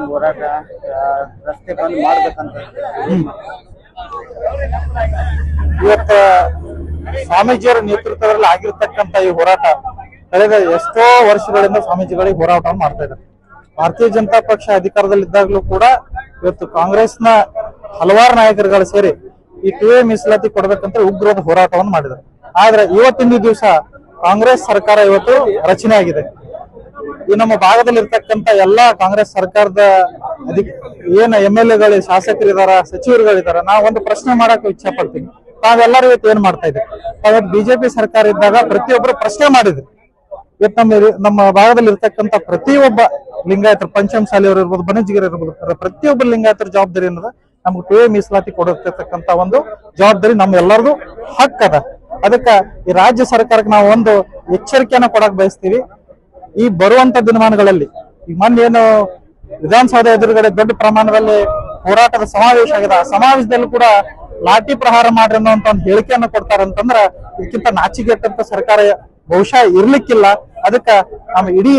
ಇವತ್ತಿನ ಹೋರಾಟ ರಸ್ತೆ ಬಂದ್ ಮಾಡ್ಬೇಕಂತ ಇವತ್ತ ಸ್ವಾಮೀಜಿಯವರ ನೇತೃತ್ವದಲ್ಲಿ ಆಗಿರ್ತಕ್ಕಂತ ಈ ಹೋರಾಟ ಕಳೆದ ಎಷ್ಟೋ ವರ್ಷಗಳಿಂದ ಸ್ವಾಮೀಜಿಗಳಿಗೆ ಹೋರಾಟ ಮಾಡ್ತಾ ಇದ್ದಾರೆ. ಭಾರತೀಯ ಜನತಾ ಪಕ್ಷ ಅಧಿಕಾರದಲ್ಲಿದ್ದಾಗಲೂ ಕೂಡ ಇವತ್ತು ಕಾಂಗ್ರೆಸ್ನ ಹಲವಾರು ನಾಯಕರುಗಳು ಸೇರಿ ಈ ಟಿವಿ ಮೀಸಲಾತಿ ಕೊಡಬೇಕಂತ ಉಗ್ರದ ಹೋರಾಟವನ್ನು ಮಾಡಿದರು ಆದ್ರೆ ಇವತ್ತಿನ ದಿವಸ ಕಾಂಗ್ರೆಸ್ ಸರ್ಕಾರ ಇವತ್ತು ರಚನೆ ಆಗಿದೆ. ಈ ನಮ್ಮ ಭಾಗದಲ್ಲಿ ಇರ್ತಕ್ಕಂತ ಎಲ್ಲಾ ಕಾಂಗ್ರೆಸ್ ಸರ್ಕಾರದ ಏನ್ ಎಂ ಎಲ್ ಎಗಳು, ಶಾಸಕರಿದಾರ, ಸಚಿವರುಗಳಿದಾರ, ನಾವು ಒಂದು ಪ್ರಶ್ನೆ ಮಾಡಕ್ ಇಚ್ಛೆ ಪಡ್ತೀನಿ ತಾವೆಲ್ಲರೂ ಇವತ್ತು ಏನ್ ಮಾಡ್ತಾ ಇದ್ದೀವಿ ತಾವತ್ತು ಬಿಜೆಪಿ ಸರ್ಕಾರ ಇದ್ದಾಗ ಪ್ರತಿಯೊಬ್ಬರು ಪ್ರಶ್ನೆ ಮಾಡಿದ್ರು. ಇವತ್ತು ನಮ್ಮ ನಮ್ಮ ಭಾಗದಲ್ಲಿ ಇರ್ತಕ್ಕಂತ ಪ್ರತಿಯೊಬ್ಬ ಲಿಂಗಾಯತರು ಪಂಚಮ ಸಾಲಿಯವರು ಇರ್ಬೋದು ಬಣಜಿಗರು ಇರ್ಬೋದು ಪ್ರ- ಪ್ರತಿಯೊಬ್ಬ ಲಿಂಗಾಯತರ ಜವಾಬ್ದಾರಿ ಅನ್ನೋದು ನಮ್ಗೆ ಪೇ ಮೀಸಲಾತಿ ಕೊಡಿರ್ತಕ್ಕಂತ ಒಂದು ಜವಾಬ್ದಾರಿ ನಮ್ಮ ಎಲ್ಲರದು ಹಕ್ಕದ ಅದಕ್ಕ ಈ ರಾಜ್ಯ ಸರ್ಕಾರಕ್ಕೆ ನಾವು ಒಂದು ಎಚ್ಚರಿಕೆಯನ್ನ ಕೊಡಕ್ ಬಯಸ್ತೀವಿ. ಈ ಬರುವಂತ ದಿನಮಾನಗಳಲ್ಲಿ ಈ ಮೊನ್ನೆ ಏನು ವಿಧಾನಸೌಧ ಎದುರುಗಡೆ ದೊಡ್ಡ ಪ್ರಮಾಣದಲ್ಲಿ ಹೋರಾಟದ ಸಮಾವೇಶ ಆಗಿದೆ. ಆ ಸಮಾವೇಶದಲ್ಲಿ ಕೂಡ ಲಾಠಿ ಪ್ರಹಾರ ಮಾಡ್ರಿ ಅನ್ನುವಂತ ಒಂದು ಹೇಳಿಕೆಯನ್ನು ಕೊಡ್ತಾರ ಅಂತಂದ್ರ ಇದಕ್ಕಿಂತ ನಾಚಿಗೆಟ್ಟಂತ ಸರ್ಕಾರ ಬಹುಶಃ ಇರ್ಲಿಕ್ಕಿಲ್ಲ. ಅದಕ್ಕ ನಮ್ಮ ಇಡೀ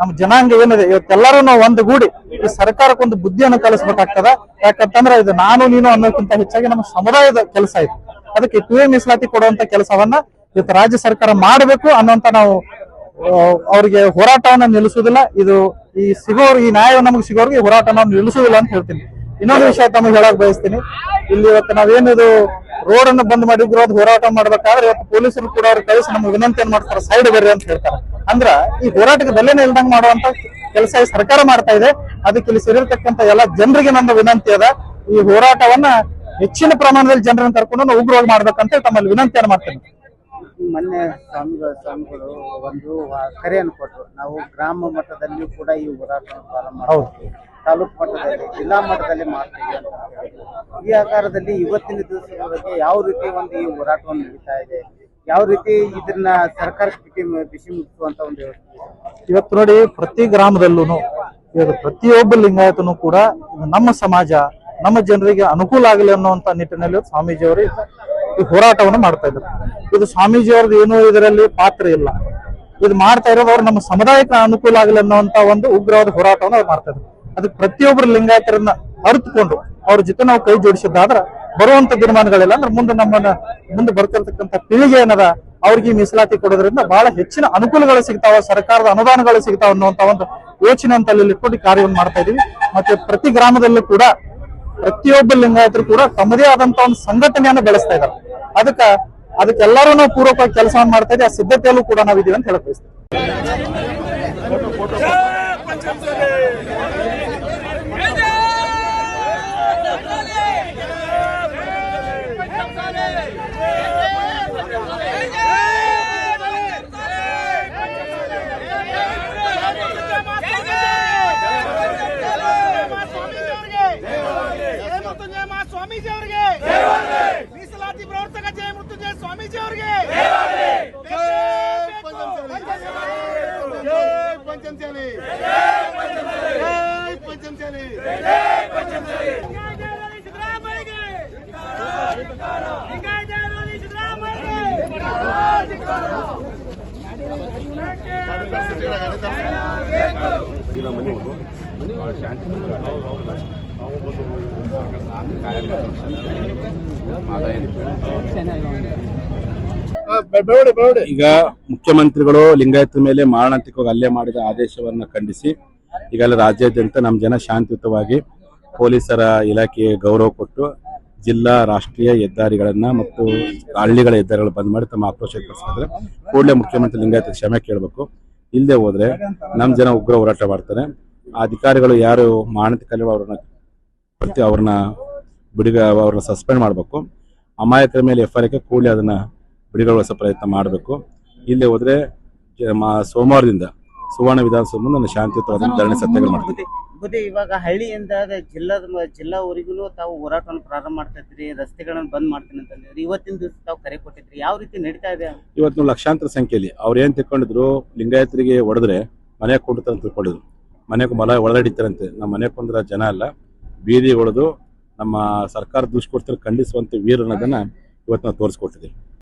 ನಮ್ಮ ಜನಾಂಗ ಏನಿದೆ ಇವತ್ತೆಲ್ಲರೂ ನಾವು ಒಂದುಗೂಡಿ ಈ ಸರ್ಕಾರಕ್ಕೊಂದು ಬುದ್ಧಿಯನ್ನು ಕಲಿಸ್ಬೇಕಾಗ್ತದ. ಯಾಕಂತಂದ್ರೆ ಇದು ನಾನು, ನೀನು ಅನ್ನೋಕ್ಕಿಂತ ಹೆಚ್ಚಾಗಿ ನಮ್ಮ ಸಮುದಾಯದ ಕೆಲಸ ಇದು. ಅದಕ್ಕೆ ಎ ಮೀಸಲಾತಿ ಕೊಡುವಂತ ಕೆಲಸವನ್ನ ಇವತ್ತು ರಾಜ್ಯ ಸರ್ಕಾರ ಮಾಡಬೇಕು ಅನ್ನುವಂತ ನಾವು ಅವ್ರಿಗೆ ಹೋರಾಟವನ್ನ ನಿಲ್ಲಿಸುವುದಿಲ್ಲ. ಇದು ಈ ಸಿಗೋರ್, ಈ ನ್ಯಾಯ ನಮಗೆ ಸಿಗೋರ್ಗೆ ಹೋರಾಟ ನಾವು ಅಂತ ಹೇಳ್ತೀನಿ. ಇನ್ನೊಂದು ವಿಷಯ ತಮಗೆ ಹೇಳಕ್ ಬಯಸ್ತೀನಿ. ಇಲ್ಲಿ ಇವತ್ತು ನಾವೇನಿದು ರೋಡ್ ಅನ್ನು ಬಂದ್ ಮಾಡಿ ಅದು ಹೋರಾಟ ಮಾಡ್ಬೇಕಾದ್ರೆ ಇವತ್ತು ಪೊಲೀಸರು ಕೂಡ ಅವ್ರಿಗೆ ಕಳಿಸಿ ನಮ್ಗೆ ವಿನಂತಿಯನ್ನು ಮಾಡ್ತಾರೆ ಸೈಡ್ ಬರ್ರಿ ಅಂತ ಹೇಳ್ತಾರೆ. ಅಂದ್ರ ಈ ಹೋರಾಟಕ್ಕೆ ಬೆಲೆನೇ ಇಲ್ದಂಗ್ ಮಾಡುವಂತ ಕೆಲಸ ಈ ಸರ್ಕಾರ ಮಾಡ್ತಾ ಇದೆ. ಅದಕ್ಕೆ ಇಲ್ಲಿ ಸೇರಿರ್ತಕ್ಕಂತ ಎಲ್ಲ ಜನರಿಗೆ ನನ್ನ ವಿನಂತಿ ಅದ. ಈ ಹೋರಾಟವನ್ನ ಹೆಚ್ಚಿನ ಪ್ರಮಾಣದಲ್ಲಿ ಜನರನ್ನು ಕರ್ಕೊಂಡು ಉಗ್ರವಾಗಿ ಮಾಡ್ಬೇಕಂತ ತಮ್ಮಲ್ಲಿ ವಿನಂತಿಯನ್ನು ಮಾಡ್ತೇನೆ. ಮೊನ್ನೆ ಸ್ವಾಮಿಗಳು ಸ್ವಾಮಿಗಳು ಒಂದು ಕರೆಯನ್ನು ಕೊಟ್ಟರು. ನಾವು ಗ್ರಾಮ ಮಟ್ಟದಲ್ಲಿ ಕೂಡ ಈ ಹೋರಾಟ ಪ್ರಾರಂಭ ಹೌದು. ತಾಲೂಕು ಮಟ್ಟದಲ್ಲಿ ಜಿಲ್ಲಾ ಮಟ್ಟದಲ್ಲಿ ಮಾಡ್ತೀವಿ ಅಂತ ಈ ಆಕಾರದಲ್ಲಿ ಇವತ್ತಿನ ದಿವಸದವರೆಗೆ ಯಾವ ರೀತಿ ಒಂದು ಈ ಹೋರಾಟವನ್ನು ನಡೀತಾ ಇದೆ? ಯಾವ ರೀತಿ ಇದನ್ನ ಸರ್ಕಾರಕ್ಕೆ ಬಿಸಿ ಬಿಸಿ ಅಂತ ಒಂದು ಇವತ್ತು ನೋಡಿ ಪ್ರತಿ ಗ್ರಾಮದಲ್ಲೂ ಇವತ್ತು ಪ್ರತಿಯೊಬ್ಬ ಲಿಂಗಾಯತನು ಕೂಡ ನಮ್ಮ ಸಮಾಜ ನಮ್ಮ ಜನರಿಗೆ ಅನುಕೂಲ ಆಗಲಿ ಅನ್ನುವಂತ ನಿಟ್ಟಿನಲ್ಲಿ ಸ್ವಾಮೀಜಿಯವರು ಈ ಹೋರಾಟವನ್ನು ಮಾಡ್ತಾ ಇದ್ರು ಇದು ಸ್ವಾಮೀಜಿಯವ್ರದ್ದು ಏನೂ ಇದರಲ್ಲಿ ಪಾತ್ರ ಇಲ್ಲ. ಇದು ಮಾಡ್ತಾ ಇರೋದು ಅವ್ರು ನಮ್ಮ ಸಮುದಾಯಕ್ಕೆ ಅನುಕೂಲ ಆಗಲಿ ಅನ್ನುವಂತ ಒಂದು ಉಗ್ರವಾದ ಹೋರಾಟವನ್ನು ಅವ್ರು ಮಾಡ್ತಾ ಇದ್ದಾರೆ. ಅದಕ್ಕೆ ಪ್ರತಿಯೊಬ್ಬರು ಲಿಂಗಾಯತರನ್ನ ಅರಿತುಕೊಂಡು ಅವ್ರ ಜೊತೆ ನಾವು ಕೈ ಜೋಡಿಸಿದ್ದಾದ್ರ ಬರುವಂತ ದಿನಮಾನಗಳಿಲ್ಲ. ಅಂದ್ರೆ ಮುಂದೆ ನಮ್ಮನ್ನ ಮುಂದೆ ಬರ್ತಿರ್ತಕ್ಕಂಥ ಪೀಳಿಗೆ ಏನದ, ಅವ್ರಿಗೆ ಮೀಸಲಾತಿ ಕೊಡೋದ್ರಿಂದ ಬಹಳ ಹೆಚ್ಚಿನ ಅನುಕೂಲಗಳು ಸಿಗ್ತಾವ, ಸರ್ಕಾರದ ಅನುದಾನಗಳು ಸಿಗ್ತಾವ ಅನ್ನುವಂತ ಒಂದು ಯೋಚನೆ ಅಂತ ಅಲ್ಲಿ ಕಾರ್ಯವನ್ನು ಮಾಡ್ತಾ ಇದೀವಿ ಮತ್ತೆ ಪ್ರತಿ ಗ್ರಾಮದಲ್ಲೂ ಕೂಡ ಪ್ರತಿಯೊಬ್ಬ ಲಿಂಗಾಯತರು ಕೂಡ ತಮ್ಮದೇ ಆದಂತ ಒಂದು ಸಂಘಟನೆಯನ್ನ ಬೆಳೆಸ್ತಾ ಇದ್ದಾರೆ. ಅದಕ್ಕ ಅದಕ್ಕೆಲ್ಲರೂ ನಾವು ಪೂರ್ವಕವಾಗಿ ಕೆಲಸ ಮಾಡ್ತಾ ಇದ್ದೀವಿ. ಆ ಸಿದ್ಧತೆಯಲ್ಲೂ ಕೂಡ ನಾವಿದ್ದೀವಿ ಅಂತ ಹೇಳಕ್ ಸ್ವಾಮೀಜಿ ಅವರಿಗೆ. ಮೀಸಲಾತಿ ಪ್ರವರ್ತಕ ಜಯ ಮೃತ್ಯುಂಜಯ ಸ್ವಾಮೀಜಿ ಅವರಿಗೆ. ಪಂಚಮಶಾಲಿ ಪಂಚಮಶಾಲಿ ಸಿದ್ದರಾಮಯ್ಯಗೆ ಈಗ ಮುಖ್ಯಮಂತ್ರಿಗಳು ಲಿಂಗಾಯತರ ಮೇಲೆ ಮಾರಣಾಂತಿಕವಾಗಿ ಹಲ್ಲೆ ಮಾಡಿದ ಆದೇಶವನ್ನು ಖಂಡಿಸಿ ಈಗಲ್ಲ ರಾಜ್ಯಾದ್ಯಂತ ನಮ್ಮ ಜನ ಶಾಂತಿಯುತವಾಗಿ ಪೊಲೀಸರ ಇಲಾಖೆಗೆ ಗೌರವ ಕೊಟ್ಟು ಜಿಲ್ಲಾ ರಾಷ್ಟ್ರೀಯ ಹೆದ್ದಾರಿಗಳನ್ನ ಮತ್ತು ಹಳ್ಳಿಗಳ ಹೆದ್ದಾರಿಗಳು ಬಂದ್ ಮಾಡಿ ತಮ್ಮ ಆಕ್ರೋಶ ವ್ಯಕ್ತಪಡಿಸಿದ್ರೆ ಕೂಡಲೇ ಮುಖ್ಯಮಂತ್ರಿ ಲಿಂಗಾಯತ ಕ್ಷಮೆ ಕೇಳಬೇಕು. ಇಲ್ಲದೆ ಹೋದ್ರೆ ನಮ್ಮ ಜನ ಉಗ್ರ ಹೋರಾಟ ಮಾಡ್ತಾರೆ. ಅಧಿಕಾರಿಗಳು ಯಾರು ಮಾನತಿ ಕಲಿಯೋ ಅವ್ರನ್ನ ಪ್ರತಿ ಅವ್ರನ್ನ ಬಿಡುಗ ಅವ್ರನ್ನ ಸಸ್ಪೆಂಡ್ ಮಾಡಬೇಕು. ಅಮಾಯಕರ ಮೇಲೆ ಎಫ್ ಐ ಕೂಡಲೇ ಅದನ್ನ ಬಿಡುಗಡೆಗೊಳಿಸೋ ಪ್ರಯತ್ನ ಮಾಡಬೇಕು. ಇಲ್ಲಿ ಹೋದ್ರೆ ಸೋಮವಾರದಿಂದ ಸುವರ್ಣ ವಿಧಾನಸೌಧ ಮುಂದೆ ನಾನು ಶಾಂತಿಯುತವಾದ ಧರಣಿ ಸತ್ಯಾಗ್ರಹ ಮಾಡ್ತೀನಿ ಬುದ್ಧಿ ಇವಾಗ ಹಳ್ಳಿಯಿಂದ ಜಿಲ್ಲಾದ ಜಿಲ್ಲಾವರೆಗೂ ತಾವು ಹೋರಾಟವನ್ನು ಪ್ರಾರಂಭ ಮಾಡ್ತಾ ಇದ್ರಿ ರಸ್ತೆಗಳನ್ನ ಬಂದ್ ಮಾಡ್ತೀನಿ ಅಂತಂದ್ರೆ ಇವತ್ತಿನ ದಿವಸ ತಾವು ಕರೆ ಕೊಟ್ಟಿದ್ರಿ. ಯಾವ ರೀತಿ ನಡೀತಾ ಇದೆ? ಇವತ್ತು ಲಕ್ಷಾಂತರ ಸಂಖ್ಯೆಯಲ್ಲಿ ಅವ್ರು ಏನ್ ತಿಳ್ಕೊಂಡಿದ್ರು ಲಿಂಗಾಯತರಿಗೆ ಹೊಡೆದ್ರೆ ಮನೆ ಕೊಡ್ತಾರೆ ಅಂತ ತಿಳ್ಕೊಂಡಿದ್ರು. ಮನೆಗೆ ಮಲ ಒಳಗಡಿತಾರಂತೆ ನಮ್ಮ ಮನೆ ಕುಂದ್ರ ಜನ ಅಲ್ಲ. ಬೀದಿ ಹೊಡೆದು ನಮ್ಮ ಸರ್ಕಾರ ದುಷ್ಕೃತ್ಯ ಖಂಡಿಸುವಂತ ಅನ್ನೋದನ್ನ ಇವತ್ತು ನಾವು ತೋರಿಸ್ಕೊಟ್ಟಿದ್ದೀವಿ.